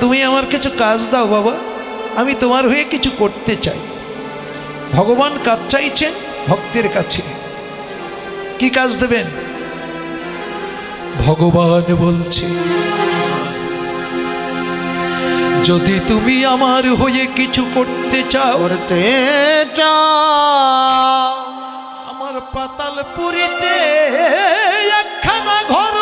তুমি আমার কিছু কাজ দাও বাবা আমি তোমার হয়ে কিছু করতে চাই। ভগবান কাজ চাইছেন ভক্তের কাছে। কি কাজ দেবেন? ভগবান বলছে যদি তুমি আমার হয়ে কিছু করতে চাও করতে চাও। আমার পাতাল পুরীতে একখানা ঘর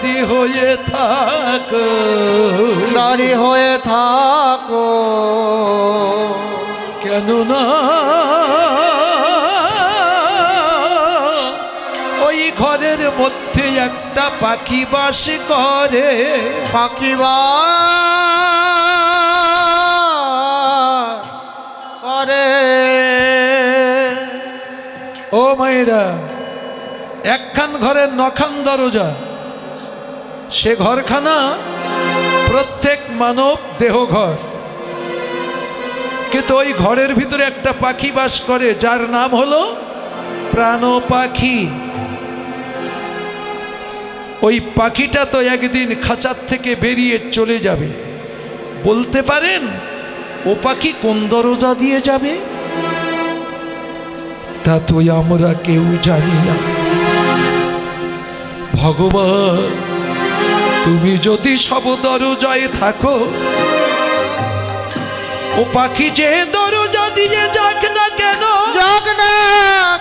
দাঁড়ি হয়ে থাক। দাঁড়ি হয়ে থাকো। কেননা ওই ঘরের মধ্যে একটা পাখি বাস করে। পাখি বা করে। ও মায়েরা একখান ঘরের নখান দরজা। সে ঘরখানা প্রত্যেক মানব দেহ ঘর। কিন্তু ওই ঘরের ভিতরে একটা পাখি বাস করে, যার নাম হলো প্রাণ পাখি ওই পাখিটা তো একদিন খাঁচার থেকে বেরিয়ে চলে যাবে। বলতে পারেন, ও পাখি কোন দরজা দিয়ে যাবে? তা তো আমরা কেউ জানি না। ভগবান তুমি যদি সব দরজায় থাকো ও পাখি যে দরজা দিয়ে যাক না কেন? যাক না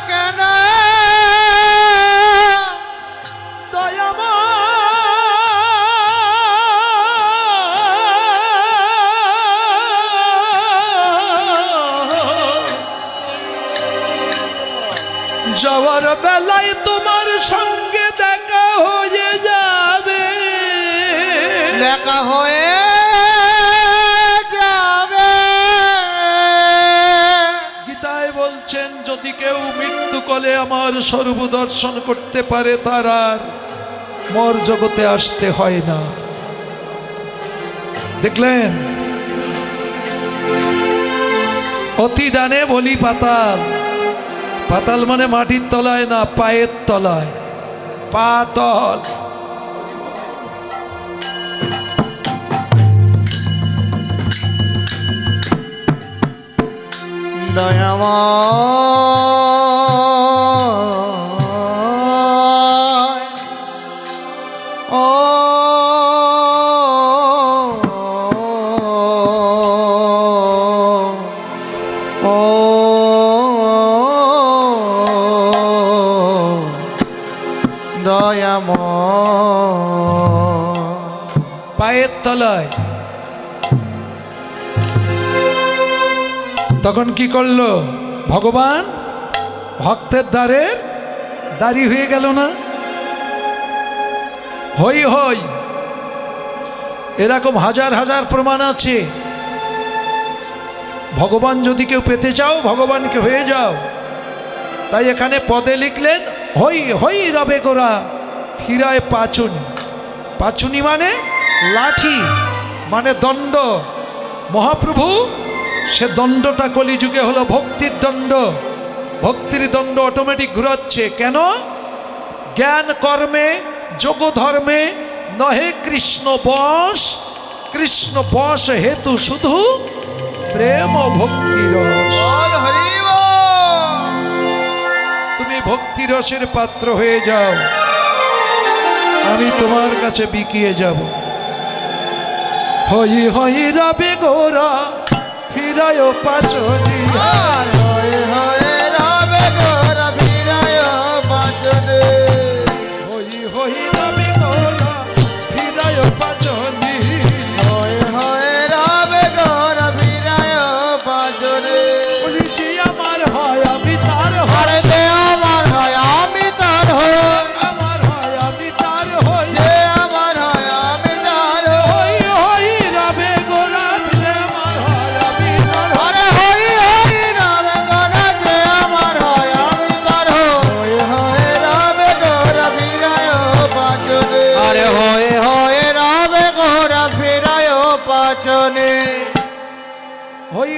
কেন? যাওয়ার বেলায় দেখা হয়ে যাবে। গীতায় বলছেন, যদি কেউ মৃত্যুকলে আমার স্বরূপ দর্শন করতে পারে, তার আর মর জগতে আসতে হয় না। দেখলেন? অতি দানে বলি পাতাল। পাতাল মানে মাটির তলায় না, পায়ের তলায়। পাতল। দয়াময় কি করল? ভগবান, ভক্তের দ্বারের দাঁড়ি হয়ে গেল না? হই হই, এরকম হাজার হাজার প্রমাণ আছে। ভগবান যদি কেউ পেতে চাও, ভগবানকে হয়ে যাও। তাই এখানে পদে লিখলেন, হই হই রবে গোরা, ফিরায় পাচুনি। পাচুনি মানে লাঠি মানে দণ্ড। মহাপ্রভু সে দণ্ডটা কলিযুগে হলো ভক্তির দণ্ড। ভক্তির দণ্ড অটোমেটিক ঘুরাচ্ছে। কেন? জ্ঞান কর্মে যোগ ধর্মে নহে কৃষ্ণ বশ। কৃষ্ণ বশ হেতু শুধু প্রেম ভক্তি রস। তুমি ভক্তি রসের পাত্র হয়ে যাও। আমি তোমার কাছে বিকিয়ে যাব। হই হই রাবে গোরা ফিরায় পাচনি আর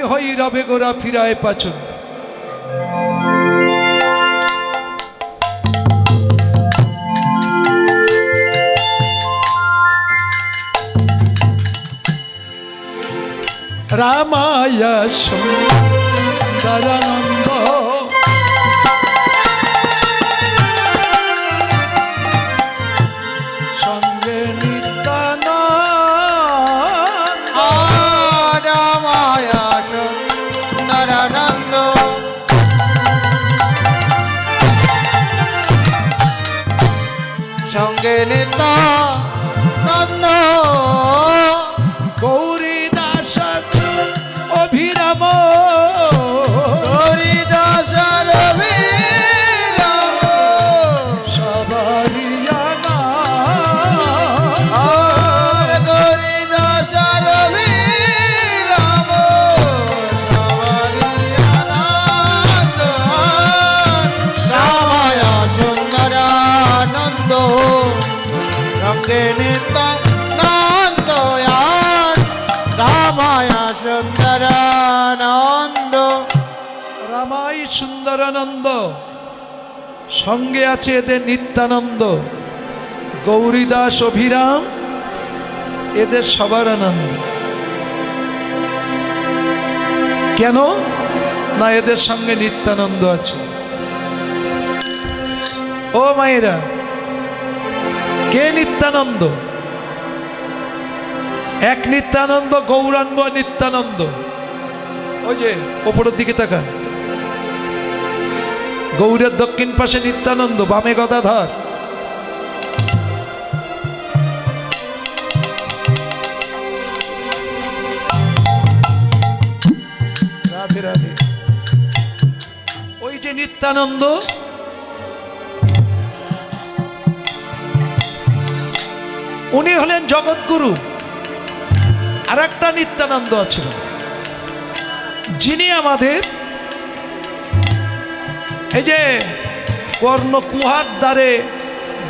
হই রবে গোরা ফিরায় পাচন। রামায় সুন্দরানন্দ সুন্দরানন্দ। সঙ্গে আছে এদের নিত্যানন্দ। গৌরীদাস অভিরাম, এদের সবার আনন্দ। কেন? না, এদের সঙ্গে নিত্যানন্দ আছে। ও মায়েরা, কে নিত্যানন্দ? এক নিত্যানন্দ, গৌরাঙ্গ নিত্যানন্দ। ওই যে ওপরের দিকে তাকান। গৌরের দক্ষিণ পাশে নিত্যানন্দ, বামে গদাধর। ওই যে নিত্যানন্দ। উনি হলেন জগৎগুরু। আর একটা নিত্যানন্দ আছেন যিনি আমাদের এই যে কর্ণকুহার দ্বারে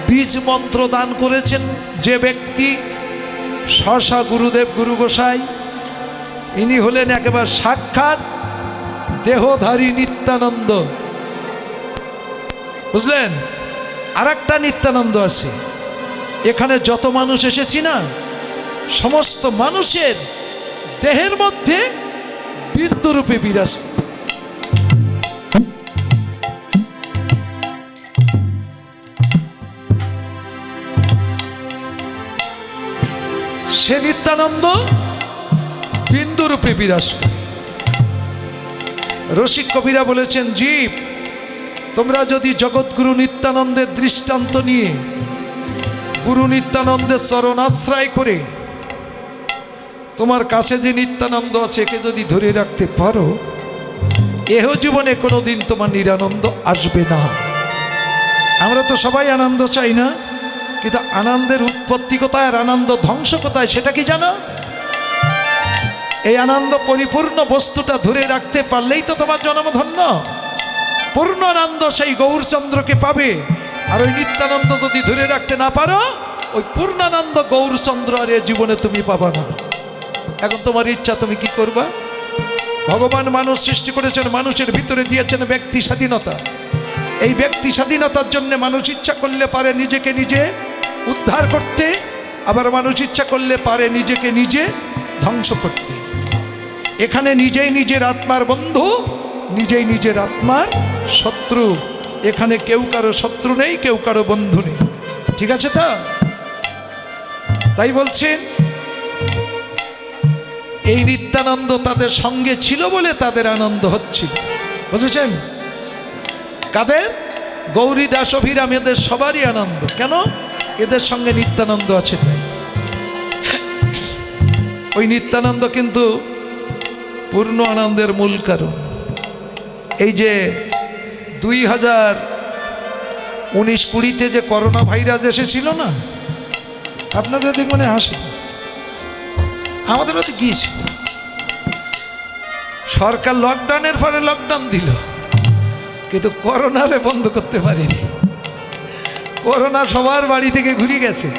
বীজ মন্ত্র দান করেছেন যে ব্যক্তি সশা গুরুদেব গুরু গোসাই, ইনি হলেন একেবারে সাক্ষাৎ দেহধারী নিত্যানন্দ। বুঝলেন? আর একটা নিত্যানন্দ আছে। এখানে যত মানুষ এসেছি না, সমস্ত মানুষের দেহের মধ্যে বিন্দুরূপে বিরাজ সে নিত্যানন্দ বিন্দুরূপে বিরাজ করে। রসিক কবিরা বলেছেন, জীব, তোমরা যদি জগৎগুরু নিত্যানন্দের দৃষ্টান্ত নিয়ে গুরু নিত্যানন্দের চরণাশ্রয় করে তোমার কাছে যে নিত্যানন্দ আছে, একে যদি ধরে রাখতে পারো, এহ জীবনে কোনোদিন তোমার নিরানন্দ আসবে না। আমরা তো সবাই আনন্দ চাই না। কিন্তু আনন্দের উৎপত্তি কোথায় আর আনন্দ ধ্বংস কোথায় সেটা কি জানো? এই আনন্দ পরিপূর্ণ বস্তুটা ধরে রাখতে পারলেই তো তোমার জন্মধন্য। পূর্ণ আনন্দ সেই গৌরচন্দ্রকে পাবে। আর ওই নিত্যানন্দ যদি ধরে রাখতে না পারো, ওই পূর্ণানন্দ গৌরচন্দ্র আর জীবনে তুমি পাবা না। এখন তোমার ইচ্ছা, তুমি কি করবা? ভগবান মানুষ সৃষ্টি করেছেন, মানুষের ভিতরে দিয়েছেন ব্যক্তি স্বাধীনতা। এই ব্যক্তি স্বাধীনতার জন্য মানুষ ইচ্ছা করলে পারে নিজেকে নিজে উদ্ধার করতে, আবার মানুষ ইচ্ছা করলে পারে নিজেকে নিজে ধ্বংস করতে। এখানে নিজেই নিজের আত্মার বন্ধু, নিজেই নিজের আত্মার শত্রু। এখানে কেউ কারও শত্রু নেই, কেউ কারও বন্ধু নেই। ঠিক আছে তো? তাই বলছেন, এই নিত্যানন্দ তাদের সঙ্গে ছিল বলে তাদের আনন্দ হচ্ছিল। বুঝেছেন? কাদের? গৌরী দাস অভিরাম, এদের সবারই আনন্দ। কেন? এদের সঙ্গে নিত্যানন্দ আছে তাই। ওই নিত্যানন্দ কিন্তু পূর্ণ আনন্দের মূল কারণ। এই যে দুই হাজার উনিশ কুড়িতে যে করোনা ভাইরাস এসেছিল না, আপনাদের দিক মানে হাসি? আমাদেরও তো গিয়েছিল সরকার লকডাউনের পরে লকডাউন দিল, কিন্তু করোনারে বন্ধ করতে পারিনি। করোনা সবার বাড়ি থেকে ঘুরে গেছে।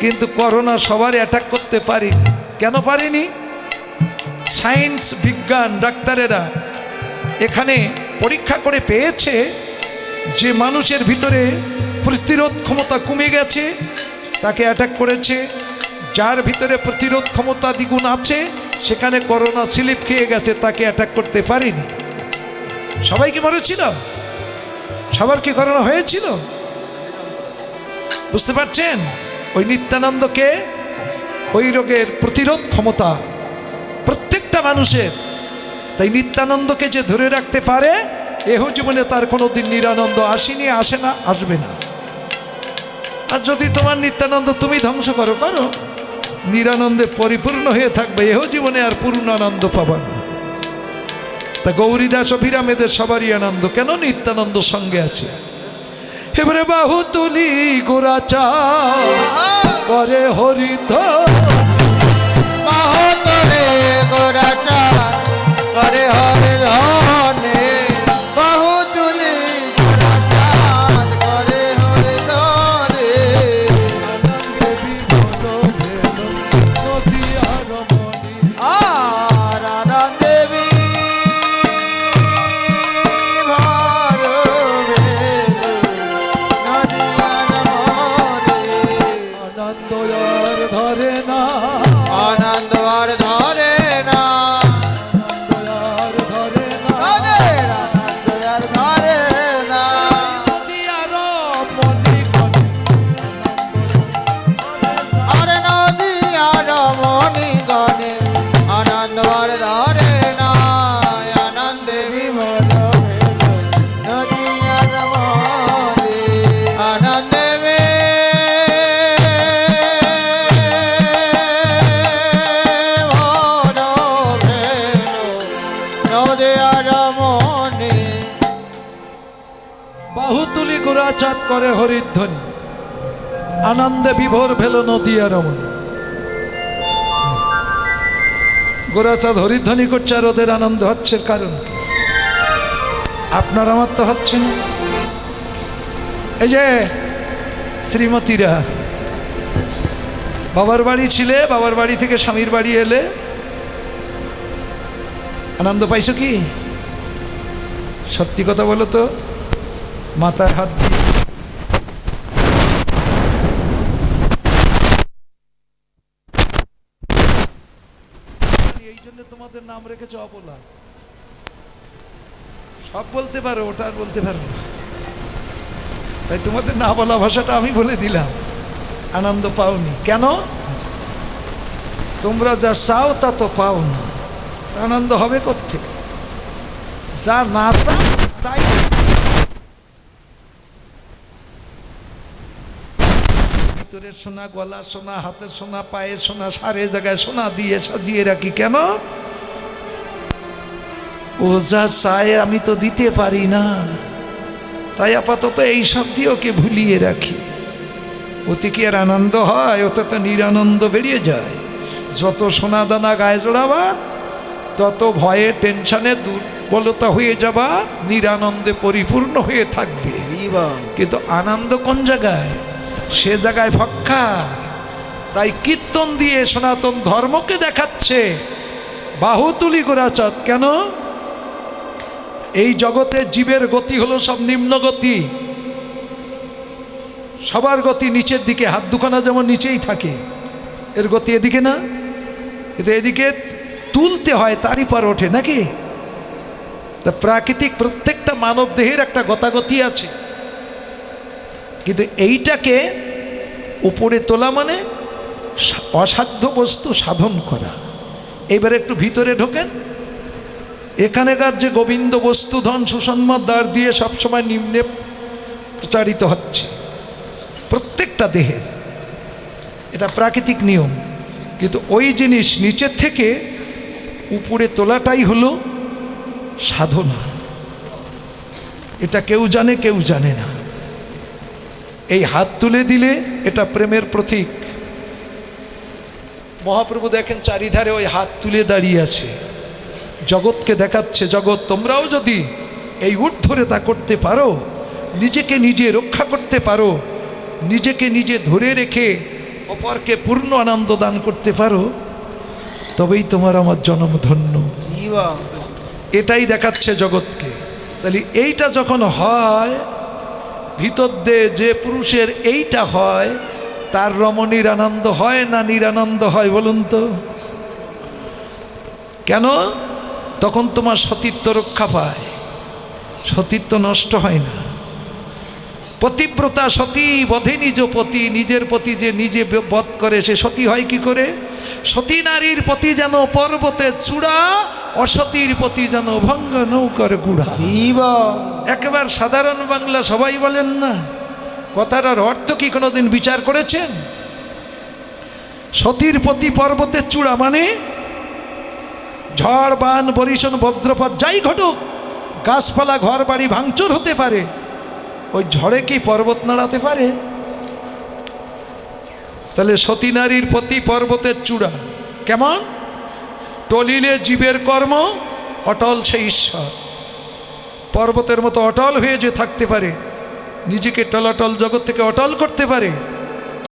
কিন্তু করোনা সবার অ্যাটাক করতে পারিনি। কেন পারিনি? সায়েন্স বিজ্ঞান, ডাক্তারেরা এখানে পরীক্ষা করে পেয়েছে যে মানুষের ভিতরে প্রতিরোধ ক্ষমতা কমে গেছে, তাকে অ্যাটাক করেছে। যার ভিতরে প্রতিরোধ ক্ষমতা দ্বিগুণ আছে, সেখানে করোনা স্লিপ খেয়ে গেছে, তাকে অ্যাটাক করতে পারিনি। সবাই কি মরেছিল? সবার কি করোনা হয়েছিল? বুঝতে পারছেন? ওই নিত্যানন্দকে, ওই রোগের প্রতিরোধ ক্ষমতা প্রত্যেকটা মানুষের। তাই নিত্যানন্দকে যে ধরে রাখতে পারে, এহ জীবনে তার কোনো দিন নিরানন্দ আসেনি, আসে না, আসবে না। আর যদি তোমার নিত্যানন্দ তুমি ধ্বংস করো করো। নিরানন্দে পরিপূর্ণ হয়ে থাকবে, এহ জীবনে আর পূর্ণ আনন্দ পাবা না। তা গৌরীদাস অভিরামেদের সবারই আনন্দ। কেন নিত্যানন্দ সঙ্গে আছে? এবারে বাহু তুলি গোরাচা করে হরিত বাহু তুলে করে তুলি গোরাচাঁদ করে হরিধ্বনি। আনন্দে বিভোর ভেল নদী আর রমন গোরাচাঁদ হরিধ্বনি করছে আর ওদের আনন্দ হচ্ছে কারণ আপনার আমার তো হচ্ছে না। এই যে শ্রীমতীরা, বাবার বাড়ি ছিলে, বাবার বাড়ি থেকে স্বামীর বাড়ি এলে। আনন্দ পাইছো কি? সত্যি কথা বলো তো। মাথার হাত দিয়ে। তোমাদের নাম অবলা। সব বলতে পারো, ওটা আর বলতে পারো না। তাই তোমাদের না বলা ভাষাটা আমি বলে দিলাম। আনন্দ পাওনি। কেন? তোমরা যা চাও তা তো পাও না আনন্দ হবে কোথেকে যা না চাও, তাই ভিতরের সোনা গলা সোনা হাতের সোনা পায়ের সোনা সারে জায়গায় সোনা দিয়ে সাজিয়ে রাখি কেন? ও যা চায় আমি তো দিতে পারি না। তাই আপাতত এই সব দিয়ে ওকে ভুলিয়ে রাখি। ওতে কি আর আনন্দ হয়? ওতে তো নিরানন্দ বেরিয়ে যায়। যত সোনা দানা গায়ে জোড়াবা তত ভয়ে টেনশনে দুর্বলতা হয়ে যাবা নিরানন্দে পরিপূর্ণ হয়ে থাকবে। কিন্তু আনন্দ কোন জায়গায়? সে জায়গায় ভক্ষা তাই কীর্তন দিয়ে সনাতন ধর্মকে দেখাচ্ছে। বাহুতুলি গোরাচত কেন? এই জগতে জীবের গতি হলো সব নিম্ন গতি। সবার গতি নিচের দিকে, হাত দুখানা যেমন নিচেই থাকে। এর গতি এদিকে না? কিন্তু এদিকে তুলতে হয়, তারই পর ওঠে নাকি? তা প্রাকৃতিক প্রত্যেকটা মানব দেহের একটা গতাগতি আছে। কিন্তু এইটাকে উপরে তোলা মানে অসাধ্য বস্তু সাধন করা। এবার একটু ভিতরে ঢোকেন। এখানেকার যে গোবিন্দ বস্তু, ধন সুসন্মার দ্বার দিয়ে সবসময় নিম্নে প্রচারিত হচ্ছে। প্রত্যেকটা দেহের এটা প্রাকৃতিক নিয়ম। কিন্তু ওই জিনিস নিচের থেকে উপরে তোলাটাই হলো সাধনা। এটা কেউ জানে কেউ জানে না। হাত তুলে দিলে এটা প্রেমের প্রতীক। মহাপ্রভু দেখেন চারিধারে ওই হাত তুলে দাঁড়িয়ে আছে। জগৎকে দেখাচ্ছে জগৎ তোমরাও যদি এই উঠ ধরে তা করতে পারো নিজেকে নিজে রক্ষা করতে পারো নিজেকে নিজে ধরে রেখে অপরকে পূর্ণ আনন্দ দান করতে পারো তবেই তোমার আমার জন্ম ধন্য। এটাই দেখাচ্ছে জগৎকে। তাহলে এইটা যখন হয় ভিতর দিয়ে যে পুরুষের এইটা হয়, তার রমণীর আনন্দ হয় না নিরানন্দ হয় বলুন তো? কেন? তখন তোমার সতীত্ব রক্ষা পায়, সতীত্ব নষ্ট হয় না। পতিব্রতা সতী, বধে নিজ পতি, নিজের প্রতি যে নিজে বধ করে সে সতী হয় কি করে? সতী নারীর প্রতি যেন পর্বতে চূড়া অসতীর প্রতি যেন ভঙ্গ নৌকার গুড়া। একেবারে সাধারণ বাংলা সবাই বলেন না কথাটার অর্থ কি কোনোদিন বিচার করেছেন? সতীর প্রতি পর্বতের চূড়া মানে ঝড় বান বরিশন বজ্রপাত যাই ঘটুক গাছপালা ঘর বাড়ি ভাঙচুর হতে পারে। ওই ঝড়ে কি পর্বত নাড়াতে পারে? তাহলে সতী নারীর প্রতি পর্বতের চূড়া। কেমন? টলিলে জীবের কর্ম, অটল সে ঈশ্বর। পর্বতের মতো অটল হয়ে যে থাকতে পারে, নিজেকে টলাটল জগৎ থেকে অটল করতে পারে